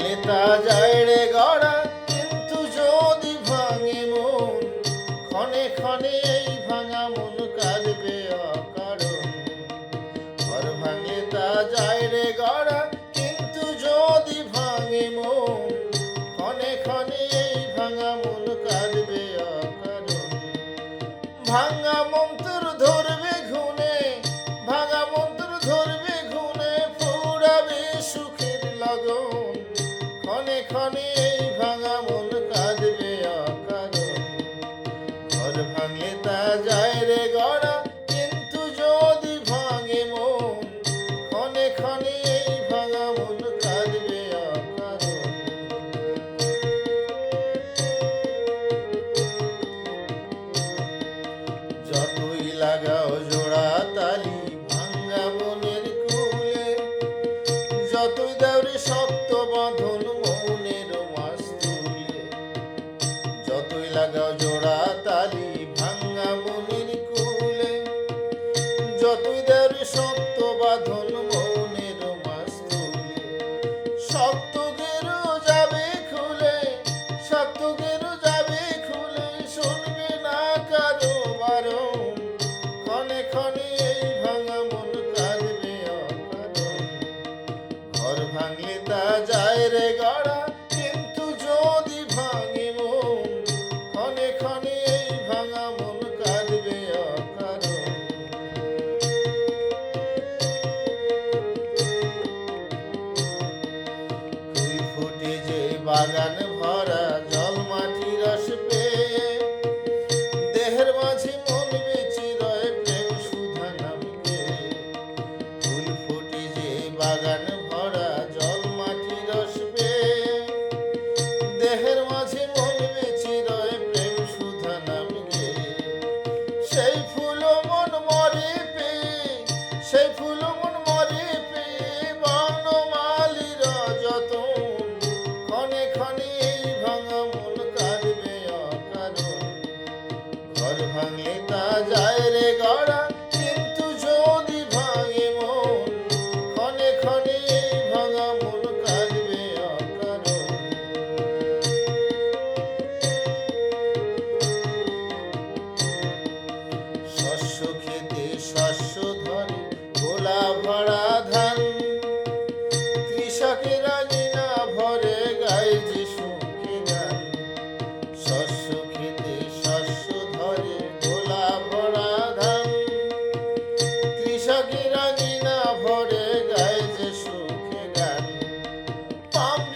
ভাঙলে তা যায় রে গড়া, কিন্তু যদি ভাঙে মন, ক্ষণে ক্ষণে এই ভাঙা মন কাঁদবে অকারণ। ঘর ভাঙে তা যায় রে গড়া, কিন্তু যদি ভাঙে মন, ক্ষণে ক্ষণে এই ভাঙা মন কাঁদবে অকারণ। ভাঙা মন চিন্তা যায় রে গড়া, কিন্তু যদি ভাঙে মন, ক্ষণে ক্ষণে এই ভাঙা মন কাঁদবে অকারণ। ফুটে যে বাগান সব